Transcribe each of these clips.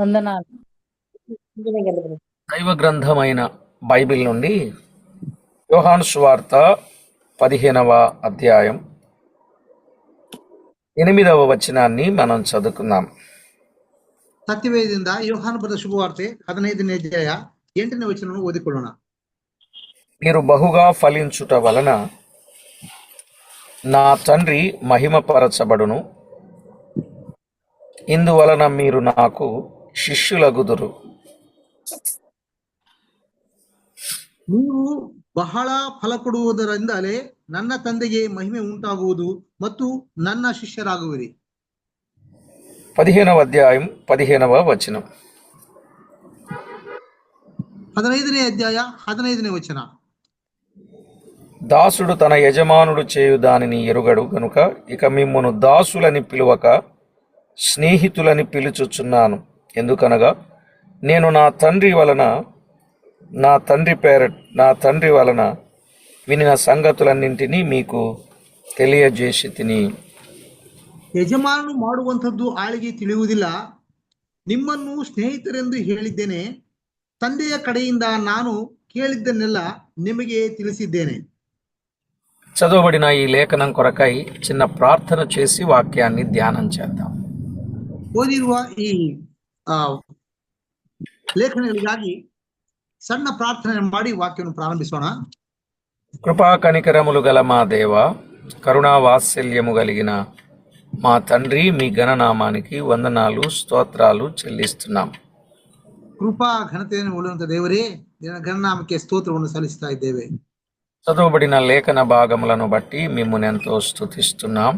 వందనాలు దైవ గ్రంథమైన బైబిల్ నుండి యోహాను సువార్త పదిహేనవ అధ్యాయం ఎనిమిదవ వచనాన్ని మనం చదువుకుందాం ಸತ್ಯವೇದಿಂದ ಯೋಹಾನ ಬರೆದ ಶುಭವಾರ್ತೆ ಹದಿನೈದನೇ ಅಧ್ಯಾಯ ಎಂಟನೇ ವಚನವನ್ನು ಓದಿಕೊಳ್ಳೋಣ మీరు బహుగా ఫలించుట వలన నా తండ్రి మహిమపరచబడును ఇందువలన మీరు నాకు శిష్యులగుదురు ನೀವು ಬಹಳ ಫಲ ಕೊಡುವುದರಿಂದಲೇ ನನ್ನ ತಂದೆಗೆ ಮಹಿಮೆ ಉಂಟಾಗುವುದು ಮತ್ತು ನನ್ನ ಶಿಷ್ಯರಾಗುವಿರಿ పదిహేనవ అధ్యాయం పదిహేనవ వచనం ಹದಿನೈದನೇ ಅಧ್ಯಾಯ ಹದಿನೈದನೇ ವಚನ దాసుడు తన యజమానుడు చేయు దానిని ఎరుగడు గనుక ఇక మిమ్మును దాసులని పిలువక స్నేహితులని పిలుచుచున్నాను ఎందుకనగా నేను నా తండ్రి వలన నా తండ్రి పేర నా తండ్రి వలన వినిన సంగతులన్నింటినీ మీకు తెలియజేసి తిని ಯಜಮಾನನು ಮಾಡುವಂಥದ್ದು ಆಳಿಗೆ ತಿಳಿಯುವುದಿಲ್ಲ ನಿಮ್ಮನ್ನು ಸ್ನೇಹಿತರೆಂದು ಹೇಳಿದ್ದೇನೆ ತಂದೆಯ ಕಡೆಯಿಂದ ನಾನು ಕೇಳಿದ್ದನ್ನೆಲ್ಲ ನಿಮಗೆ ತಿಳಿಸಿದ್ದೇನೆ చదవబడిన ఈ లేఖనం కొరకై చిన్న ప్రార్థన చేసి వాక్యాన్ని ధ్యానం చేద్దాం ಓದಿರುವ ಈ ಆ ಲೇಖನಗಳಿಗಾಗಿ ಸಣ್ಣ ಪ್ರಾರ್ಥನೆ ಮಾಡಿ ವಾಕ್ಯವನ್ನು ಪ್ರಾರಂಭಿಸೋಣ కృపా కనికరములు గల మా దేవ కరుణా వాత్సల్యము కలిగిన మా తండ్రి మీ ఘననామానికి వందనాలు స్తోత్రాలు చెల్లిస్తున్నాం ಕೃಪಾ ಘನತೆಯನ್ನು ಉಳ್ಳುವಂತ ದೇವರೇ ನಿನ್ನ ಘನನಾಮಕ್ಕೆ ಸ್ತೋತ್ರವನ್ನು ಸಲ್ಲಿಸ್ತಾ ಇದ್ದೇವೆ చదవబడిన లేఖన భాగములను బట్టి మిమ్మల్ని ఎంతో స్తుతిస్తున్నాం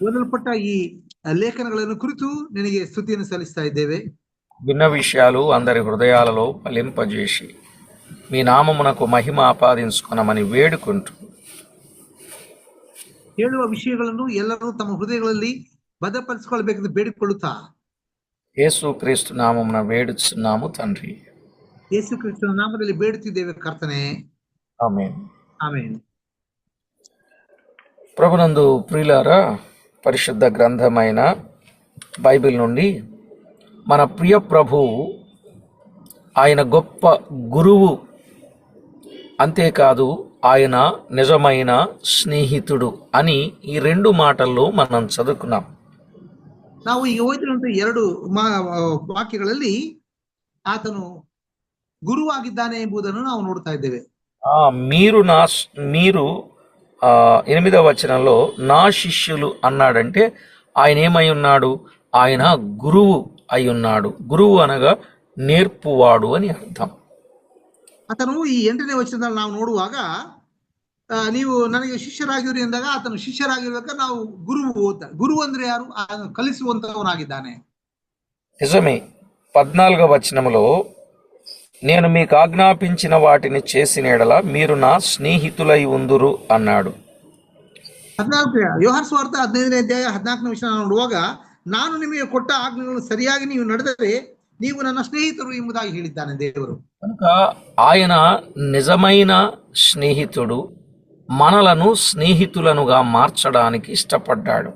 ಓದಲ್ಪಟ್ಟ ಈ ಲೇಖನಗಳನ್ನು ಕುರಿತು ನಿನಗೆ ಸ್ತುತಿಯನ್ನು ಸಲ್ಲಿಸ್ತಾ ಇದ್ದೇವೆ భిన్న విషయాలు అందరి హృదయాలలో ఫలింపజేసి మీ నామమునకు మహిమ ఆపాదించుకొనమని వేడుకుంటూ ಹೇಳುವ ವಿಷಯಗಳನ್ನು ಎಲ್ಲರೂ ತಮ್ಮ ಹೃದಯಗಳಲ್ಲಿ ಭದ್ರಪಡಿಸಿಕೊಳ್ಳಬೇಕೆಂದು ಬೇಡಿಕೊಳ್ಳುತ್ತಾ యేసు క్రీస్తు నామమున వేడుచున్నాము తండ్రి ಯೇಸು ಕ್ರಿಸ್ತನ ನಾಮದಲ್ಲಿ ಬೇಡುತ್ತಿದ್ದೇವೆ ಕರ್ತನೆ ఆమేన్ ಆಮೇನ್ ప్రభునందు ప్రియులారా పరిశుద్ధ గ్రంథమైన బైబిల్ నుండి మన ప్రియ ప్రభువు ఆయన గొప్ప గురువు అంతేకాదు ఆయన నిజమైన స్నేహితుడు అని ఈ రెండు మాటల్లో మనం చదువుకున్నాం ನಾವು ಈಗ ಓದಿರುವಂತ ಎರಡು ಮಾ- ವಾಕ್ಯಗಳಲ್ಲಿ ಆತನು ಗುರುವಾಗಿದ್ದಾನೆ ಎಂಬುದನ್ನು ನಾವು ನೋಡ್ತಾ ಇದ್ದೇವೆ ఆ, మీరు నా మీరు ఆ, ఎనిమిదవ వచనంలో నా శిష్యులు అన్నాడంటే ఆయన ఏమై ఉన్నాడు ఆయన గురువు అయి ఉన్నాడు గురువు అనగా నేర్పువాడు అని అర్థం ಆತನು ಈ ಎಂಟನೇ ವಚನದಲ್ಲಿ ನಾವು ನೋಡುವಾಗ ಆ, ನೀವು ನನಗೆ ಶಿಷ್ಯರಾಗಿರಿ ಎಂದಾಗ ಆತನು ಶಿಷ್ಯರಾಗಿರ್ಬೇಕಾದ್ರೆ ನಾವು ಗುರು ಅಂತ ಗುರು ಅಂದ್ರೆ ಯಾರು ಆತನು ಕಲಿಸುವಂತವನಾಗಿದ್ದಾನೆ నిజమే పద్నాలుగవ వచనములో నేను మీకు ఆజ్ఞాపించిన వాటిని చేసిన ఎడల మీరు నా స్నేహితులై ఉందురు అన్నాడు ಹದಿನಾಲ್ಕು ಯೋಹಾನ್ ಸ್ವಾರ್ಥ ಹದಿನೈದನೇ ಅಧ್ಯಾಯ ಹದಿನಾಲ್ಕನೇ ವಿಷಯ ನೋಡುವಾಗ ನಾನು ನಿಮಗೆ ಕೊಟ್ಟ ಆಜ್ಞೆಗಳನ್ನು ಸರಿಯಾಗಿ ನೀವು ನಡೆದರೆ ನೀವು ನನ್ನ ಸ್ನೇಹಿತರು ಎಂಬುದಾಗಿ ಹೇಳಿದ್ದಾನೆ ದೇವರು కనుక ఆయన నిజమైన స్నేహితుడు మనలను స్నేహితులనుగా మార్చడానికి ఇష్టపడ్డాడు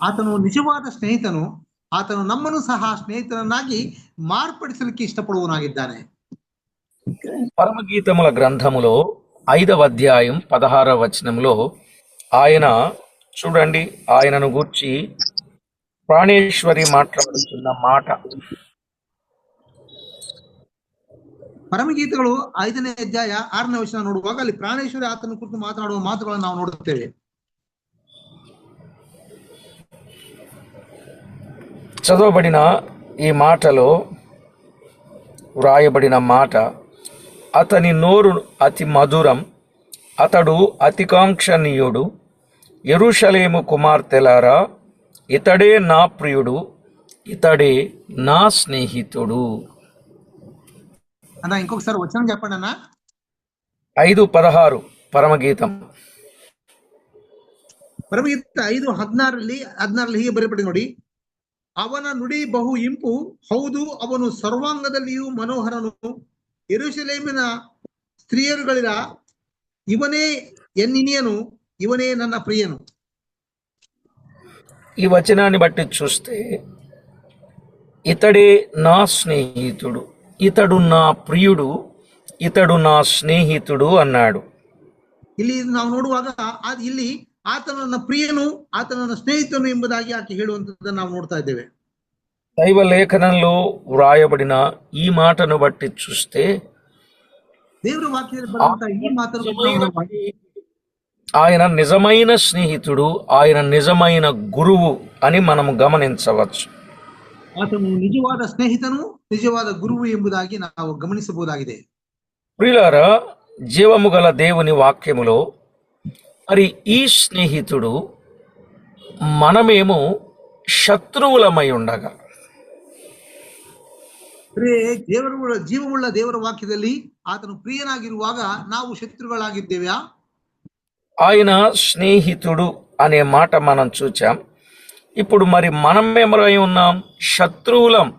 ಆತನು ನಿಜವಾದ ಸ್ನೇಹಿತನು ಆತನು ನಮ್ಮನ್ನು ಸಹ ಸ್ನೇಹಿತನನ್ನಾಗಿ ಮಾರ್ಪಡಿಸಲಿಕ್ಕೆ ಇಷ್ಟಪಡುವನಾಗಿದ್ದಾನೆ పరమగీతముల గ్రంథములో ఐదవ అధ్యాయం పదహారవ వచనంలో ఆయన చూడండి ఆయనను గూర్చి ప్రాణేశ్వరి మాట్లాడుతున్న మాట ಪರಮಗೀತೆಗಳು ಐದನೇ ಅಧ್ಯಾಯ ಆರನೇ ವಚನ ನೋಡುವಾಗ ಅಲ್ಲಿ ಪ್ರಾಣೇಶ್ವರಿ ಆತನ ಕುರಿತು ಮಾತನಾಡುವ ಮಾತುಗಳನ್ನು ನಾವು ನೋಡುತ್ತೇವೆ చదవబడిన ఈ మాటలో వ్రాయబడిన మాట అతని నోరు అతి మధురం అతడు అతికాంక్షణీయుడు ఎరుషలేము కుమార్తెలారా ఇతడే నా ప్రియుడు ఇతడే నా స్నేహితుడు అన్న ఇంకొకసారి వచనం చెప్పండి అన్న ఐదు పదహారు పరమగీతం ಪರಮಗೀತ ಐದು ಹದಿನಾರರಲ್ಲಿ ಹದಿನಾರಲ್ಲಿ ಹೀಗೆ ಬರೆಯಪಡಿ ನೋಡಿ ಅವನ ನುಡಿ ಬಹು ಇಂಪು ಹೌದು ಅವನು ಸರ್ವಾಂಗದಲ್ಲಿಯೂ ಮನೋಹರನು ಎರುಶಲೇಮಿನ ಸ್ತ್ರೀಯರುಗಳಿರ ಇವನೇ ಎನ್ನಿನಿಯನು ಇವನೇ ನನ್ನ ಪ್ರಿಯನು ఈ వచనాన్ని బట్టి చూస్తే ఇతడే నా స్నేహితుడు ఇతడు నా ప్రియుడు ఇతడు నా స్నేహితుడు అన్నాడు ಇಲ್ಲಿ ನಾವು ನೋಡುವಾಗ ಆ- ಇಲ್ಲಿ ಆತನು ನನ್ನ ಪ್ರಿಯನು ಆತನ ನನ್ನ ಸ್ನೇಹಿತನು ಎಂಬುದಾಗಿ ಆಕೆ ಹೇಳುವಂತದ್ದನ್ನು ನಾವು ನೋಡ್ತಾ ಇದ್ದೇವೆ దైవ లేఖనంలో వ్రాయబడిన ఈ మాటను బట్టి చూస్తే ದೇವರ ವಾಕ್ಯದಲ್ಲಿ ಬರುವಂತಹ ಈ ಮಾತನ್ನು ಕೂಡ ನಾವು ನೋಡುವಾಗ ఆయన నిజమైన స్నేహితుడు ఆయన నిజమైన గురువు అని మనము గమనించవచ్చు ಆತನು ನಿಜವಾದ ಸ್ನೇಹಿತನು ನಿಜವಾದ ಗುರುವು ಎಂಬುದಾಗಿ ನಾವು ಗಮನಿಸಬಹುದಾಗಿದೆ ప్రియులారా జీవము గల దేవుని వాక్యములో మరి ఈ స్నేహితుడు మనమేమో శత్రువులమై ఉండగా ಪ್ರಿಯ ದೇವರ ಜೀವವುಳ್ಳ ದೇವರ ವಾಕ್ಯದಲ್ಲಿ ಆತನು ಪ್ರಿಯನಾಗಿರುವಾಗ ನಾವು ಶತ್ರುಗಳಾಗಿದ್ದೇವೆಯಾ ఆయన స్నేహితుడు అనే మాట మనం చూచాం ఇప్పుడు మరి మనం ఏమై ఉన్నాం శత్రువులం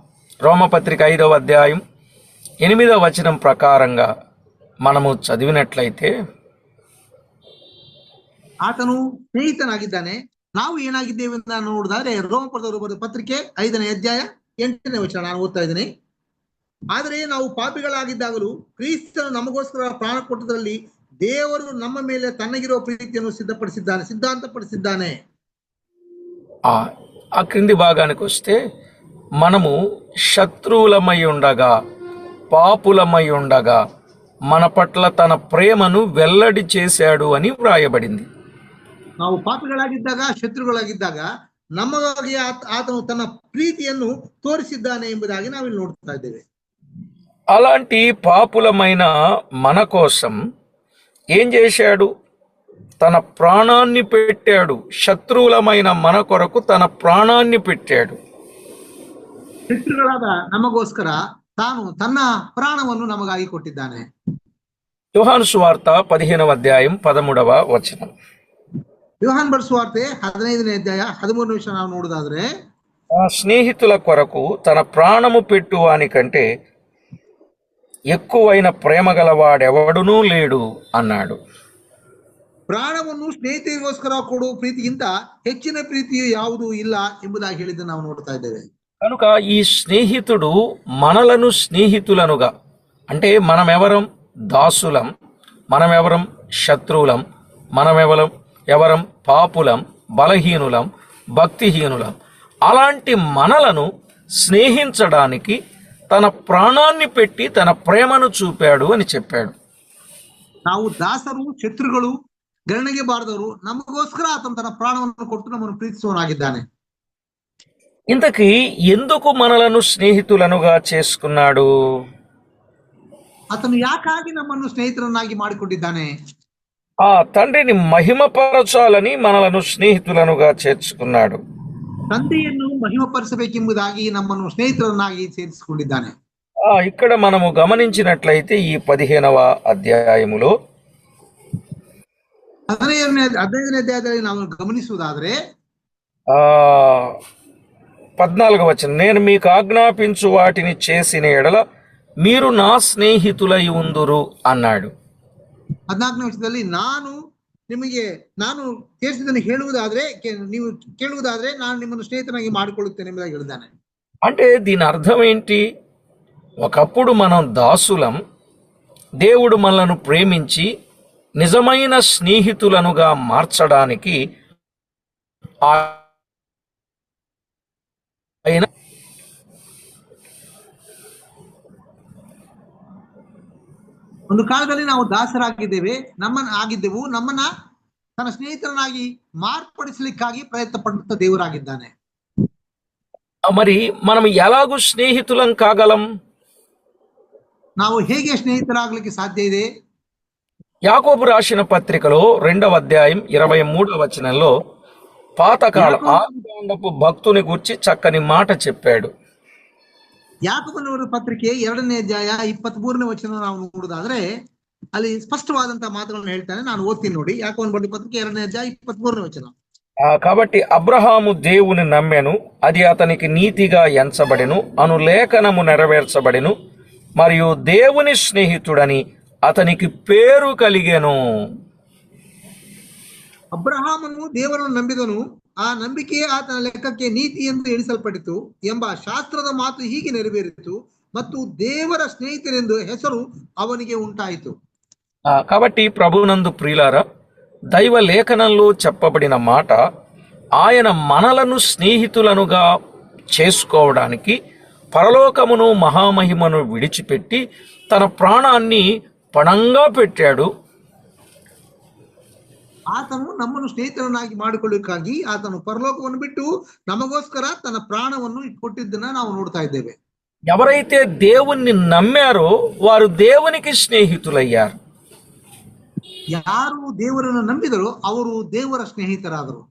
రోమపత్రిక ఐదవ అధ్యాయం ఎనిమిదవ వచనం ప్రకారంగా మనము చదివినట్లయితే ಆತನು ಸ್ನೇಹಿತನಾಗಿದ್ದಾನೆ ನಾವು ಏನಾಗಿದ್ದೇವೆ ಅಂತ ನಾನು ನೋಡಿದಾದ್ರೆ ರೋಮಪುರದವರು ಬರೆದ ಪತ್ರಿಕೆ ಐದನೇ ಅಧ್ಯಾಯ ಎಂಟನೇ ವಚನ ನಾನು ಓದ್ತಾ ಇದ್ದೀನಿ ಆದರೆ ನಾವು ಪಾಪಿಗಳಾಗಿದ್ದಾಗಲೂ ಕ್ರಿಸ್ತನು ನಮಗೋಸ್ಕರ ಪ್ರಾಣ ಕೊಟ್ಟದ್ರಲ್ಲಿ ದೇವರು ನಮ್ಮ ಮೇಲೆ ತನ್ನಗಿರುವ ಪ್ರೀತಿಯನ್ನು ಸಿದ್ಧಪಡಿಸಿದ್ದಾನೆ ಸಿದ್ಧಾಂತಪಡಿಸಿದ್ದಾನೆ ఆ ఆ క్రింది భాగానికి వస్తే మనము శత్రువులమై ఉండగా పాపులమై ఉండగా మన పట్ల తన ప్రేమను వెల్లడి చేశాడు అని వ్రాయబడింది ನಾವು ಪಾಪಿಗಳಾಗಿದ್ದಾಗ ಶತ್ರುಗಳಾಗಿದ್ದಾಗ ನಮಗಾಗಿ ಆತ- ಆತನು ತನ್ನ ಪ್ರೀತಿಯನ್ನು ತೋರಿಸಿದ್ದಾನೆ ಎಂಬುದಾಗಿ ನಾವಿಲ್ಲಿ ನೋಡ್ತಾ ಇದ್ದೇವೆ అలాంటి పాపులమైన మన కోసం ఏం చేశాడు తన ప్రాణాన్ని పెట్టాడు శత్రువులమైన మన కొరకు తన ప్రాణాన్ని పెట్టాడు ಶತ್ರುಗಳಾದ ನಮಗೋಸ್ಕರ ತಾನು ತನ್ನ ಪ್ರಾಣವನ್ನು ನಮಗಾಗಿ ಕೊಟ್ಟಿದ್ದಾನೆ యోహాను సువార్త పదిహేనవ అధ్యాయం పదమూడవ వచనం ಯೋಹಾನ್ ಬರೆಸುವಾರ್ತೆ ಹದಿನೈದನೇ ಅಧ್ಯಾಯ ಹದಿಮೂರನೇ ವಿಷಯ ನಾವು ನೋಡುದಾದ್ರೆ ఆ స్నేహితుల కొరకు తన ప్రాణము పెట్టువానికంటే ఎక్కువైన ప్రేమ గలవాడెవడునూ లేడు అన్నాడు ಪ್ರಾಣವನ್ನು ಸ್ನೇಹಿತರಿಗೋಸ್ಕರ ಕೊಡುವ ಪ್ರೀತಿಗಿಂತ ಹೆಚ್ಚಿನ ಪ್ರೀತಿಯು ಯಾವುದೂ ಇಲ್ಲ ಎಂಬುದಾಗಿ ಹೇಳಿದ್ದು ನಾವು ನೋಡ್ತಾ ಇದ್ದೇವೆ కనుక ఈ స్నేహితుడు మనలను స్నేహితులనుగా అంటే మనమెవరం దాసులం మనమెవరం శత్రువులం మనమెవరం ఎవరం పాపులం బలహీనులం భక్తిహీనులం అలాంటి మనలను స్నేహించడానికి తన ప్రాణాన్ని పెట్టి తన ప్రేమను చూపాడు అని చెప్పాడు ನಾವು ದಾಸರು ಶತ್ರುಗಳು ಗಣನೆಗೆ ಬಾರದವರು ನಮಗೋಸ್ಕರ ಆತನು ತನ್ನ ಪ್ರಾಣವನ್ನು ಕೊಟ್ಟು ನಮ್ಮನ್ನು ಪ್ರೀತಿಸುವನಾಗಿದ್ದಾನೆ ఇంతకీ ఎందుకు మనలను స్నేహితులనుగా చేసుకున్నాడు ಆತನು ಯಾಕಾಗಿ ನಮ್ಮನ್ನು ಸ್ನೇಹಿತರನ್ನಾಗಿ ಮಾಡಿಕೊಂಡಿದ್ದಾನೆ ఆ తండ్రిని మహిమపరచాలని మనలను స్నేహితులనుగా చేర్చుకున్నాడు ತಂದೆಯನ್ನು ಮಹಿಮಪಡಿಸಬೇಕೆಂಬುದಾಗಿ ನಮ್ಮನ್ನು ಸ್ನೇಹಿತರನ್ನಾಗಿ ಸೇರಿಸಿಕೊಂಡಿದ್ದಾನೆ ఆ ఇక్కడ మనము గమనించినట్లయితే ఈ పదిహేనవ అధ్యాయములో ಹದಿನೈದನೇ ಹದಿನೈದನೇ ಅಧ್ಯಾಯದಲ್ಲಿ ನಾವು ಗಮನಿಸುವುದಾದ್ರೆ ఆ పద్నాలుగు వచ్చిన నేను మీకు ఆజ్ఞాపించు వాటిని చేసిన ఎడల మీరు నా స్నేహితులై ఉందురు అన్నాడు ಹದಿನಾಲ್ಕನೇ ವರ್ಷದಲ್ಲಿ ನಾನು ನಿಮಗೆ ನಾನು ಸೇರಿಸಿದ್ದನ್ನು ಹೇಳುವುದಾದ್ರೆ ಕೆ- ನೀವು ಕೇಳುವುದಾದ್ರೆ ನಾನು ನಿಮ್ಮನ್ನು ಸ್ನೇಹಿತನಾಗಿ ಮಾಡಿಕೊಳ್ಳುತ್ತೇನೆ ಎಂಬುದಾಗಿ ಹೇಳಿದ್ದಾನೆ అంటే దీని అర్థం ఏంటి ఒకప్పుడు మనం దాసులం దేవుడు మనలను ప్రేమించి నిజమైన స్నేహితులనుగా మార్చడానికి ఆయన ಒಂದು ಕಾಲದಲ್ಲಿ ನಾವು ದಾಸರಾಗಿದ್ದೇವೆ ನಮ್ಮನ್ನ ಆಗಿದ್ದೆವು ನಮ್ಮನ್ನ ತನ್ನ ಸ್ನೇಹಿತರನ್ನಾಗಿ ಮಾರ್ಪಡಿಸಲಿಕ್ಕಾಗಿ ಪ್ರಯತ್ನ ಪಡುತ್ತ ದೇವರಾಗಿದ್ದಾನೆ మరి మనం ఎలాగూ స్నేహితులం కాగలం ನಾವು ಹೇಗೆ ಸ್ನೇಹಿತರಾಗ್ಲಿಕ್ಕೆ ಸಾಧ್ಯ ಇದೆ యాకోబు రాసిన పత్రికలో రెండవ అధ్యాయం ఇరవై మూడవ వచనంలో పాతకాలం ఆదికాండపు భక్తుని గురించి చక్కని మాట చెప్పాడు ಯಾಕಬನವರ ಪತ್ರಿಕೆ ಎರಡನೇ ಅಧ್ಯಾಯ ಇಪ್ಪತ್ತ್ ಮೂರನೇ ವಚನ ನಾವು ನೋಡುದಾದ್ರೆ ಅಲ್ಲಿ ಸ್ಪಷ್ಟವಾದಂತಹ ಮಾತುಗಳನ್ನು ಹೇಳ್ತಾನೆ ನಾನು ಓದ್ತೀನಿ ನೋಡಿ ಯಾಕೋನ್ ಬರೆದ ಪತ್ರಿಕೆ ಎರಡನೇ ಅಧ್ಯಾಯ ಇಪ್ಪತ್ತ್ ಮೂರನೇ ವಚನ ఆ, కాబట్టి అబ్రహాము దేవుని నమ్మెను అది అతనికి నీతిగా ఎంచబడెను అను లేఖనము నెరవేర్చబడెను మరియు దేవుని స్నేహితుడని అతనికి పేరు కలిగెను ಅಬ್ರಹಾಮನು ದೇವರನ್ನು ನಂಬಿದನು ಆ ನಂಬಿಕೆಯೇ ಆತನ ಲೆಕ್ಕಕ್ಕೆ ನೀತಿ ಎಂದು ಎಣಿಸಲ್ಪಟ್ಟಿತು ಎಂಬ ಶಾಸ್ತ್ರದ ಮಾತು ಹೀಗೆ ನೆರವೇರಿತು ಮತ್ತು ದೇವರ ಸ್ನೇಹಿತರೆಂದು ಹೆಸರು ಅವನಿಗೆ ಉಂಟಾಯಿತು ఆ, కాబట్టి ప్రభునందు ప్రియులారా దైవ లేఖనంలో చెప్పబడిన మాట ఆయన మనలను స్నేహితులనుగా చేసుకోవడానికి పరలోకమును మహామహిమను విడిచిపెట్టి తన ప్రాణాన్ని పణంగా పెట్టాడు ಆತನು ನಮ್ಮನ್ನು ಸ್ನೇಹಿತರನ್ನಾಗಿ ಮಾಡಿಕೊಳ್ಳಿಕ್ಕಾಗಿ ಆತನು ಪರಲೋಕವನ್ನು ಬಿಟ್ಟು ನಮಗೋಸ್ಕರ ತನ್ನ ಪ್ರಾಣವನ್ನು ಕೊಟ್ಟಿದ್ದನ್ನ ನಾವು ನೋಡ್ತಾ ಇದ್ದೇವೆ ఎవరైతే దేవుణ్ణి నమ్మారో వారు దేవునికి స్నేహితులయ్యారు ಯಾರು ದೇವರನ್ನು ನಂಬಿದರೋ ಅವರು ದೇವರ ಸ್ನೇಹಿತರಾದರು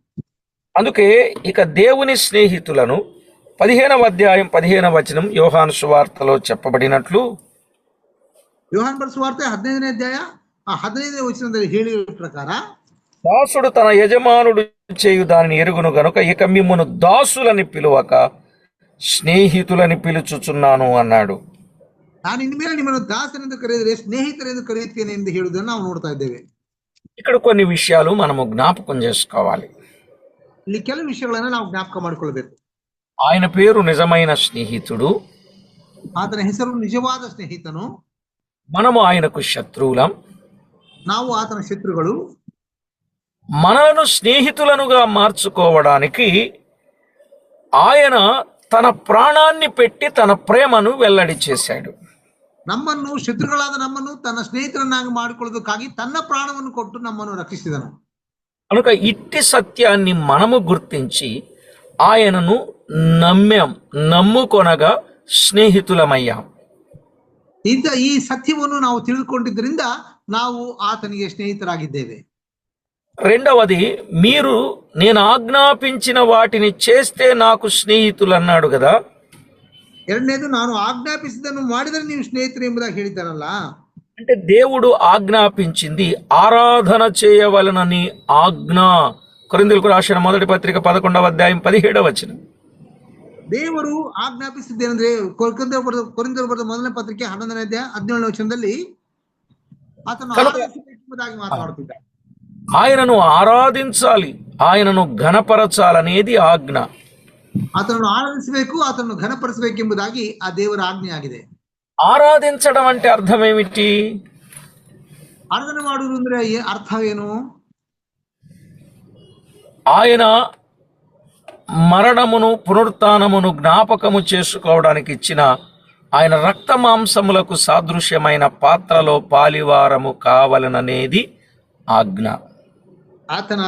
అందుకే ఇక దేవుని స్నేహితులను పదిహేనవ అధ్యాయం పదిహేనవ వచనం యోహాను సువార్తలో చెప్పబడినట్లు ಯೋಹಾನ್ ಬರೆಸುವಾರ್ತೆ ಹದಿನೈದನೇ ಅಧ್ಯಾಯ ಆ ಹದಿನೈದನೇ ವಚನದಲ್ಲಿ ಹೇಳಿರೋ ಪ್ರಕಾರ దాసుడు తన యజమానుడు చేయు దానిని ఎరుగును గనుక ఇక మిమ్మను దాసులని పిలువక స్నేహితులని పిలుచుచున్నాను అన్నాడు ನಾನು ಇನ್ಮೇಲೆ ನಿಮ್ಮನ್ನು ದಾಸನೆಂದು ಕರೆದರೆ ಸ್ನೇಹಿತರೆಂದು ಕರೆಯುತ್ತೇನೆ ಎಂದು ಹೇಳುವುದನ್ನು ನಾವು ನೋಡ್ತಾ ಇದ್ದೇವೆ ఇక్కడ కొన్ని విషయాలు మనము జ్ఞాపకం చేసుకోవాలి ಇಲ್ಲಿ ಕೆಲವು ವಿಷಯಗಳನ್ನ ನಾವು ಜ್ಞಾಪಕ ಮಾಡಿಕೊಳ್ಬೇಕು ఆయన పేరు నిజమైన స్నేహితుడు ಆತನ ಹೆಸರು ನಿಜವಾದ ಸ್ನೇಹಿತನು మనము ఆయనకు శత్రువులం ನಾವು ಆತನ ಶತ್ರುಗಳು మనలను స్నేహితులనుగా మార్చుకోవడానికి ఆయన తన ప్రాణాన్ని పెట్టి తన ప్రేమను వెల్లడి చేశాడు ನಮ್ಮನ್ನು ಶತ್ರುಗಳಾದ ನಮ್ಮನ್ನು ತನ್ನ ಸ್ನೇಹಿತರನ್ನಾಗಿ ಮಾಡಿಕೊಳ್ಳೋದಕ್ಕಾಗಿ ತನ್ನ ಪ್ರಾಣವನ್ನು ಕೊಟ್ಟು ನಮ್ಮನ್ನು ರಕ್ಷಿಸಿದನು కనుక ఇట్టి సత్యాన్ని మనము గుర్తించి ఆయనను నమ్మాం నమ్ముకొనగా స్నేహితులమయ్యాం ಇಂಥ ಈ ಸತ್ಯವನ್ನು ನಾವು ತಿಳಿದುಕೊಂಡಿದ್ದರಿಂದ ನಾವು ಆತನಿಗೆ ಸ್ನೇಹಿತರಾಗಿದ್ದೇವೆ రెండవది మీరు నేను ఆజ్ఞాపించిన వాటిని చేస్తే నాకు స్నేహితులు అన్నాడు కదా ಎರಡನೇದು ನಾನು ಆಜ್ಞಾಪಿಸಿದ್ದನ್ನು ಮಾಡಿದರೆ ನೀವು ಸ್ನೇಹಿತರು ಎಂಬುದಾಗಿ ಹೇಳಿದ್ದಾರಲ್ಲ అంటే దేవుడు ఆజ్ఞాపించింది ఆరాధన చేయవలనని ఆజ్ఞ కొరిందులకు రాసిన మొదటి పత్రిక పదకొండవ అధ్యాయం పదిహేడవ వచనం ದೇವರು ಆಜ್ಞಾಪಿಸಿದ್ದೇನೆಂದ್ರೆ ಕೊರಿಂದರು ಬರೆದ ಕೊರಿಂದರು ಬರೆದ ಮೊದಲನೇ ಪತ್ರಿಕೆ ಹನ್ನೊಂದನೇ ಅಧ್ಯಾಯ ಹದಿನೇಳನೇ ವಚನದಲ್ಲಿ ಆತನು ಕಲಕ- ಆರಾಧಿಸಬೇಕೆಂಬುದಾಗಿ ಮಾತನಾಡುತ್ತಿದ್ದಾನೆ ఆయనను ఆరాధించాలి ఆయనను ఘనపరచాలనేది ఆజ్ఞ ಆತನನ್ನು ಆರಾಧಿಸಬೇಕು ಆತನನ್ನು ಘನಪಡಿಸಬೇಕೆಂಬುದಾಗಿ ಆ ದೇವರ ಆಜ್ಞೆ ಆಗಿದೆ ఆరాధించడం అంటే అర్థం ఏమిటి ಆರಾಧನೆ ಮಾಡುವುದು ಅಂದ್ರೆ ಏ- ಅರ್ಥವೇನು ఆయన మరణమును పునరుత్నమును జ్ఞాపకము చేసుకోవడానికి ఇచ్చిన ఆయన రక్త మాంసములకు సాదృశ్యమైన పాత్రలో పాలివారము కావలననేది ఆజ్ఞ ಆತನ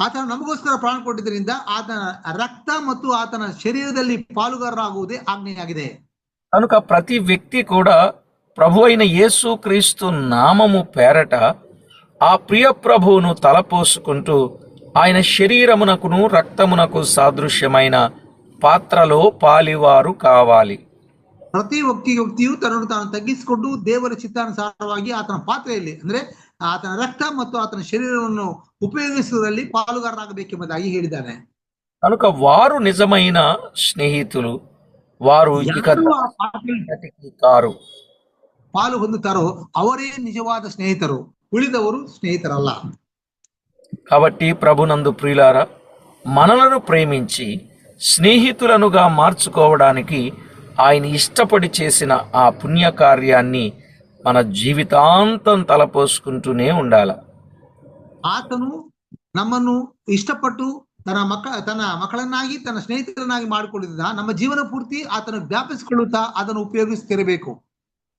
ಆತನ ನಮಗೋಸ್ಕರ ಪ್ರಾಣ ಕೊಟ್ಟಿದ್ದರಿಂದ ಆತನ ರಕ್ತ ಮತ್ತು ಆತನ ಶರೀರದಲ್ಲಿ ಪಾಲುಗಾರರಾಗುವುದೇ ಆಜ್ಞೆಯಾಗಿದೆ కనుక ప్రతి వ్యక్తి కూడా ప్రభు అయిన యేసు క్రీస్తు నామము పేరట ఆ ప్రియ ప్రభువును తలపోసుకుంటూ ఆయన శరీరమునకును రక్తమునకు సాదృశ్యమైన పాత్రలో పాలివారు కావాలి ಪ್ರತಿ ವ್ಯಕ್ತಿ ವ್ಯಕ್ತಿಯು ತನ್ನನ್ನು ತಾನು ತಗ್ಗಿಸಿಕೊಂಡು ದೇವರ ಚಿತ್ತಾನುಸಾರವಾಗಿ ಆತನ ಪಾತ್ರೆಯಲ್ಲಿ ಅಂದ್ರೆ ಆತನ ರಕ್ತ ಮತ್ತು ಆತನ ಶರೀರವನ್ನು ಉಪಯೋಗಿಸುವುದರಲ್ಲಿ ಪಾಲುಗಾರರಾಗಬೇಕೆಂಬುದಾಗಿ ಹೇಳಿದ್ದಾನೆ కనుక వారు నిజమైన స్నేహితులు వారు ఇక ಯಾರು ಆ ಪಾತ್ರೆಯಲ್ಲಿ దాటికి కారు ಪಾಲು ಹೊಂದುತ್ತಾರೋ ಅವರೇ ನಿಜವಾದ ಸ್ನೇಹಿತರು ಉಳಿದವರು ಸ್ನೇಹಿತರಲ್ಲ కాబట్టి ప్రభునందు ప్రియులారా మనలను ప్రేమించి స్నేహితులనుగా మార్చుకోవడానికి ఆయన ఇష్టపడి చేసిన ఆ పుణ్యకార్యాన్ని మన జీవితాంతం తలపోసుకుంటూనే ఉండాలి ಆತನು ನಮ್ಮನ್ನು ಇಷ್ಟಪಟ್ಟು ತನ್ನ ಮಕ್ಕ ತನ್ನ ಮಕ್ಕಳನ್ನಾಗಿ ತನ್ನ ಸ್ನೇಹಿತರನ್ನಾಗಿ ಮಾಡಿಕೊಂಡಿದ್ದ ನಮ್ಮ ಜೀವನ ಪೂರ್ತಿ ಆತನ ಜ್ಞಾಪಿಸಿಕೊಳ್ಳುತ್ತಾ ಅದನ್ನು ಉಪಯೋಗಿಸುತ್ತಿರಬೇಕು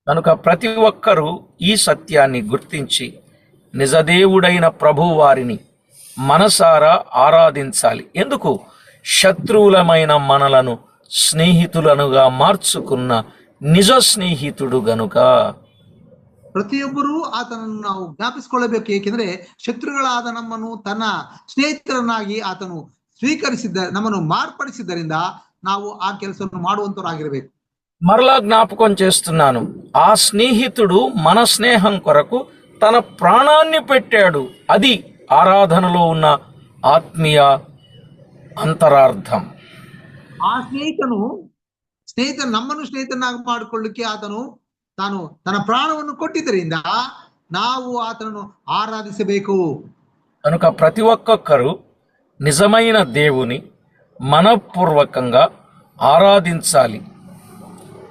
కనుక ప్రతి ఒక్కరూ ఈ సత్యాన్ని గుర్తించి నిజదేవుడైన ప్రభు వారిని మనసారా ఆరాధించాలి ఎందుకు శత్రువులమైన మనలను స్నేహితులనుగా మార్చుకున్న నిజ స్నేహితుడు గనుక ಪ್ರತಿಯೊಬ್ಬರೂ ಆತನನ್ನು ನಾವು ಜ್ಞಾಪಿಸಿಕೊಳ್ಳಬೇಕು ಏಕೆಂದ್ರೆ ಶತ್ರುಗಳಾದ ನಮ್ಮನ್ನು ತನ್ನ ಸ್ನೇಹಿತರನ್ನಾಗಿ ಆತನು ಸ್ವೀಕರಿಸಿದ್ದ ನಮ್ಮನ್ನು ಮಾರ್ಪಡಿಸಿದ್ದರಿಂದ ನಾವು ಆ ಕೆಲಸವನ್ನು ಮಾಡುವಂತವರಾಗಿರಬೇಕು మరలా జ్ఞాపకం చేస్తున్నాను ఆ స్నేహితుడు మన స్నేహం కొరకు తన ప్రాణాన్ని పెట్టాడు అది ఆరాధనలో ఉన్న ఆత్మీయ అంతరార్థం ಆ ಸ್ನೇಹಿತನು ಸ್ನೇಹಿತ ನಮ್ಮನ್ನು ಸ್ನೇಹಿತನಾಗಿ ಮಾಡಿಕೊಳ್ಳಿಕ್ಕೆ ಆತನು ತಾನು ತನ್ನ ಪ್ರಾಣವನ್ನು ಕೊಟ್ಟಿದ್ದರಿಂದ ನಾವು ಆತನನ್ನು ಆರಾಧಿಸಬೇಕು కనుక ప్రతి ఒక్కొక్కరు నిజమైన దేవుని మనపూర్వకంగా ఆరాధించాలి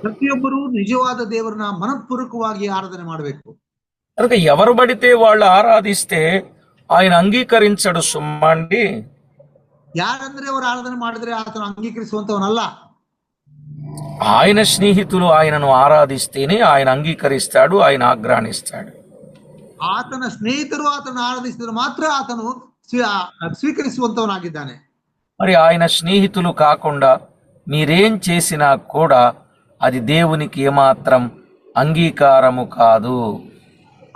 ಪ್ರತಿಯೊಬ್ಬರು ನಿಜವಾದ ದೇವರನ್ನ ಮನಪೂರ್ವಕವಾಗಿ ಆರಾಧನೆ ಮಾಡಬೇಕು కనుక ఎవరు పడితే వాళ్ళు ఆరాధిస్తే ఆయన అంగీకరించడు సుమ్మండి ಯಾರಂದ್ರೆ ಅವರು ಆರಾಧನೆ ಮಾಡಿದ್ರೆ ಆತನು ಅಂಗೀಕರಿಸುವಂತವನಲ್ಲ ఆయన స్నేహితులు ఆయనను ఆరాధిస్తేనే ఆయన అంగీకరిస్తాడు ఆయన ఆగ్రాణిస్తాడు ಆತನ ಸ್ನೇಹಿತರು ಆತನ ಆರಾಧಿಸಿದ್ರೆ ಮಾತ್ರ ಆತನು ಸ್ವೀ- ಸ್ವೀಕರಿಸುವಂತವನಾಗಿದ್ದಾನೆ మరి ఆయన స్నేహితులు కాకుండా మీరేం చేసినా కూడా అది దేవునికి ఏమాత్రం అంగీకారము కాదు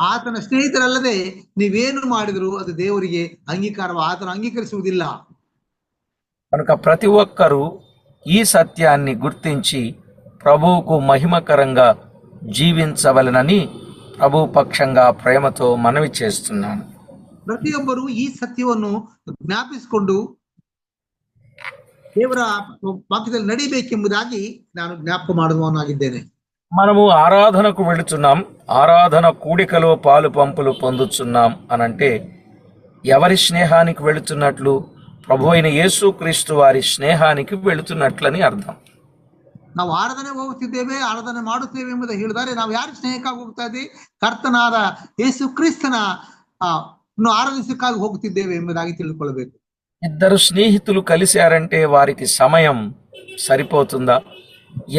ಆತನ ಸ್ನೇಹಿತರಲ್ಲದೆ ನೀವೇನು ಮಾಡಿದ್ರು ಅದು ದೇವರಿಗೆ ಅಂಗೀಕಾರವ ಆತನು ಅಂಗೀಕರಿಸುವುದಿಲ್ಲ కనుక ప్రతి ఒక్కరూ ఈ సత్యాన్ని గుర్తించి ప్రభువుకు మహిమకరంగా జీవించవలనని ప్రభు పక్షంగా ప్రేమతో మనవి చేస్తున్నాను ಪ್ರತಿಯೊಬ್ಬರು ಈ ಸತ್ಯವನ್ನು ಜ್ಞಾಪಿಸಿಕೊಂಡು ದೇವರ ವಾಕ್ಯದಲ್ಲಿ ನಡಿಬೇಕೆಂಬುದಾಗಿ ನಾನು ಜ್ಞಾಪಕ ಮಾಡುವವನಾಗಿದ್ದೇನೆ మనము ఆరాధనకు వెళుతున్నాం ఆరాధన కూడికలో పాలు పంపులు పొందుతున్నాం అనంటే ఎవరి స్నేహానికి వెళుతున్నట్లు ప్రభు అయిన యేసుక్రీస్తు వారి స్నేహానికి వెళుతున్నట్లని అర్థం ನಾವು ಆರಾಧನೆ ಹೋಗುತ್ತಿದ್ದೇವೆ ಆರಾಧನೆ ಮಾಡುತ್ತೇವೆ ಎಂಬುದು ಹೇಳಿದರೆ ನಾವು ಯಾರ ಸ್ನೇಹಕ್ಕಾಗಿ ಹೋಗ್ತಾ ಇದ್ದೀವಿ ಕರ್ತನಾದ ಯೇಸು ಕ್ರಿಸ್ತನ ಆ, ನ್ನು ಆರಾಧಿಸಕ್ಕಾಗಿ ಹೋಗುತ್ತಿದ್ದೇವೆ ಎಂಬುದಾಗಿ ತಿಳಿದುಕೊಳ್ಳಬೇಕು ఇద్దరు స్నేహితులు కలిశారంటే వారికి సమయం సరిపోతుందా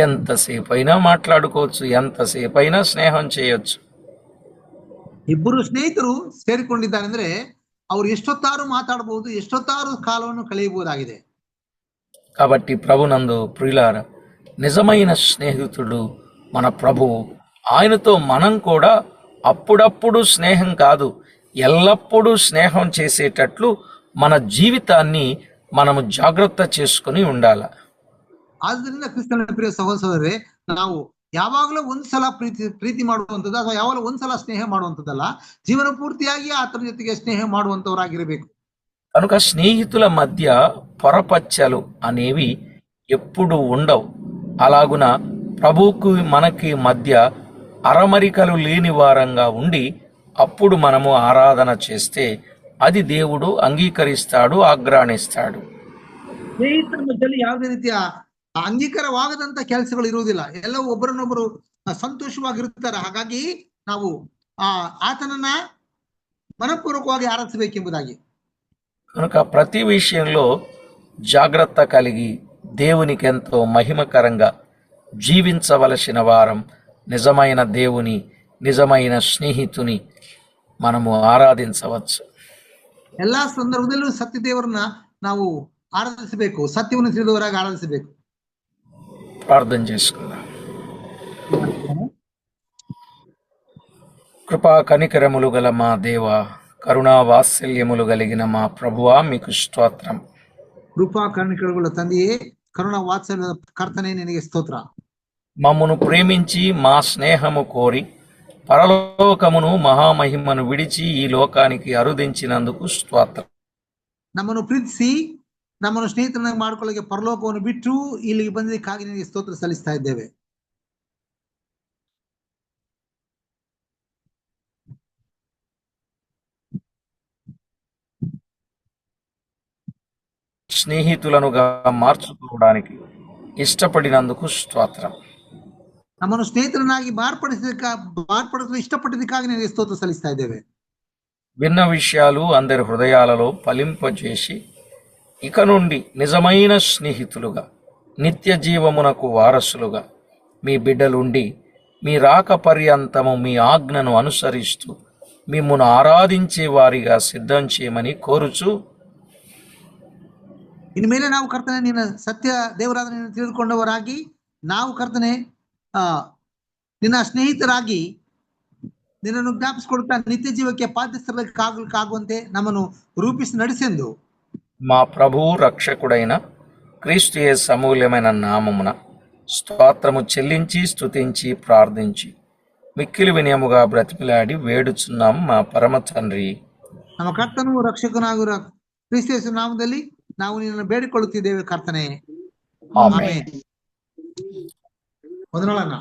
ఎంతసేపు అయినా మాట్లాడుకోవచ్చు ఎంతసేపు అయినా స్నేహం చేయొచ్చు ಇಬ್ಬರು ಸ್ನೇಹಿತರು ಸೇರಿಕೊಂಡಿದ್ದಾರೆ ಅಂದ್ರೆ ಅವ್ರು ಎಷ್ಟೊತ್ತಾರು ಮಾತಾಡಬಹುದು ಎಷ್ಟೊತ್ತಾರು ಕಾಲವನ್ನು ಕಳೆಯಬಹುದಾಗಿದೆ కాబట్టి ప్రభునందు ప్రియులార నిజమైన స్నేహితుడు మన ప్రభువు ఆయనతో మనం కూడా అప్పుడప్పుడు స్నేహం కాదు ఎల్లప్పుడూ స్నేహం చేసేటట్లు మన జీవితాన్ని మనము జాగ్రత్త చేసుకుని ఉండాలి ಆದ್ರಿಂದ ಕ್ರಿಸ್ತನ ಪ್ರಿಯ ಸಹೋದರರೇ ನಾವು ಯಾವಾಗಲೂ ಒಂದ್ಸಲ ಪ್ರೀತಿ ಪ್ರೀತಿ ಮಾಡುವಂಥದ್ದು ಅಥವಾ ಯಾವಾಗಲೂ ಒಂದ್ಸಲ ಸ್ನೇಹ ಮಾಡುವಂಥದ್ದಲ್ಲ ಜೀವನ ಪೂರ್ತಿಯಾಗಿ ಆತನ ಜೊತೆಗೆ ಸ್ನೇಹ ಮಾಡುವಂತವರಾಗಿರಬೇಕು కనుక స్నేహితుల మధ్య పొరపచ్చలు అనేవి ఎప్పుడు ఉండవు అలాగున ప్రభువుకు మనకి మధ్య అరమరికలు లేని వారంగా ఉండి అప్పుడు మనము ఆరాధన చేస్తే అది దేవుడు అంగీకరిస్తాడు ఆగ్రాణిస్తాడు ಸ್ನೇಹಿತರ ಮಧ್ಯದಲ್ಲಿ ಯಾವುದೇ ರೀತಿಯ ಅಂಗೀಕಾರವಾಗದಂತ ಕೆಲಸಗಳು ಇರುವುದಿಲ್ಲ ಎಲ್ಲ ಒಬ್ಬರನ್ನೊಬ್ಬರು ಸಂತೋಷವಾಗಿರುತ್ತಾರೆ ಹಾಗಾಗಿ ನಾವು ಆ ಆತನನ್ನ ಮನಪೂರ್ವಕವಾಗಿ ಆರಾಧಿಸಬೇಕೆಂಬುದಾಗಿ కనుక ప్రతి విషయంలో జాగ్రత్త కలిగి దేవునికి ఎంతో మహిమకరంగా జీవించవలసిన వారం నిజమైన దేవుని నిజమైన స్నేహితుని మనము ఆరాధించవచ్చు ಎಲ್ಲಾ ಸಂದರ್ಭದಲ್ಲೂ ಸತ್ಯ ದೇವರನ್ನ ನಾವು ಆರಾಧಿಸಬೇಕು ಸತ್ಯವನ್ನು ತಿಳಿದವರಾಗಿ ಆರಾಧಿಸಬೇಕು ప్రార్థన చేసుకుందాం కృపా కనికరములు గల మా దేవ కరుణా వాత్సల్యములు కలిగిన మా ప్రభువా మీకు స్తోత్రం ಕೃಪಾ ಕರುಣಿಕೆಗಳ ತಂದೆಯೇ ಕರುಣಾ ವಾತ್ಸಲ್ಯದ ಕರ್ತನೆ ನಿನಗೆ ಸ್ತೋತ್ರ మమ్మను ప్రేమించి మా స్నేహము కోరి పరలోకమును మహామహిమను విడిచి ఈ లోకానికి అరుదించినందుకు స్తోత్రం ನಮ್ಮನ್ನು ಪ್ರೀತಿಸಿ ನಮ್ಮನ್ನು ಸ್ನೇಹಿತರನ್ನಾಗಿ ಮಾಡ್ಕೊಳ್ಳೋಕೆ ಪರಲೋಕವನ್ನು ಬಿಟ್ಟು ಇಲ್ಲಿಗೆ ಬಂದಿದ್ದಕ್ಕಾಗಿ ನಿನಗೆ ಸ್ತೋತ್ರ ಸಲ್ಲಿಸ್ತಾ ಇದ್ದೇವೆ స్నేహితులనుగా మార్చుకోవడానికి ఇష్టపడినందుకు స్తోత్రం ನಮ್ಮನ್ನು ಸ್ನೇಹಿತರನ್ನಾಗಿ ಮಾರ್ಪಡಿಸಿದ ಮಾರ್ಪಡಿಸಲು ಇಷ್ಟಪಟ್ಟಿದ್ದಕ್ಕಾಗಿ ನಿನಗೆ ಸ್ತೋತ್ರ ಸಲ್ಲಿಸ್ತಾ ಇದ್ದೇವೆ విన్న విషయాలు అందరి హృదయాలలో ఫలింపజేసి ఇక నుండి నిజమైన స్నేహితులుగా నిత్య జీవమునకు వారసులుగా మీ బిడ్డలుండి మీ రాక పర్యంతము మీ ఆజ్ఞను అనుసరిస్తూ మిమ్మును ఆరాధించే వారిగా సిద్ధం చేయమని కోరుచు ಇನ್ನು ಮೇಲೆ ನಾವು ಕರ್ತನೆ ನಿನ್ನ ಸತ್ಯ ದೇವರಾದ ನಿನ್ನ ತಿಳಿದುಕೊಂಡವರಾಗಿ ನಾವು ಕರ್ತನೆ ಆ ನಿನ್ನ ಸ್ನೇಹಿತರಾಗಿ ನಿನ್ನನ್ನು ಜ್ಞಾಪಿಸಿಕೊಡುತ್ತಾ ನಿತ್ಯ ಜೀವಕ್ಕೆ ಪಾತ್ರಸ್ಥರಾಗುವಂತೆ ನಮ್ಮನ್ನು ರೂಪಿಸಿ ನಡೆಸೆಂದು మా ప్రభువు రక్షకుడైన క్రీస్తు యేసు సమూల్యమైన నామమున స్తోత్రము చెల్లించి స్తుతించి ప్రార్థించి మిక్కిలి వినయముగా బ్రతిమిలాడి వేడుచున్నాం మా పరమ తండ్రి ನಮ್ಮ ಕರ್ತನು ರಕ್ಷಕನಾಗಿರೋ ಕ್ರಿಸ್ತೇಸು ನಾಮದಲ್ಲಿ ನಾವು ನಿನ್ನನ್ನು ಬೇಡಿಕೊಳ್ಳುತ್ತಿದ್ದೇವೆ ಕರ್ತನೆ ಆಮೆನ್. ಆಮೆನ್. ಮೊದಲಣ್ಣ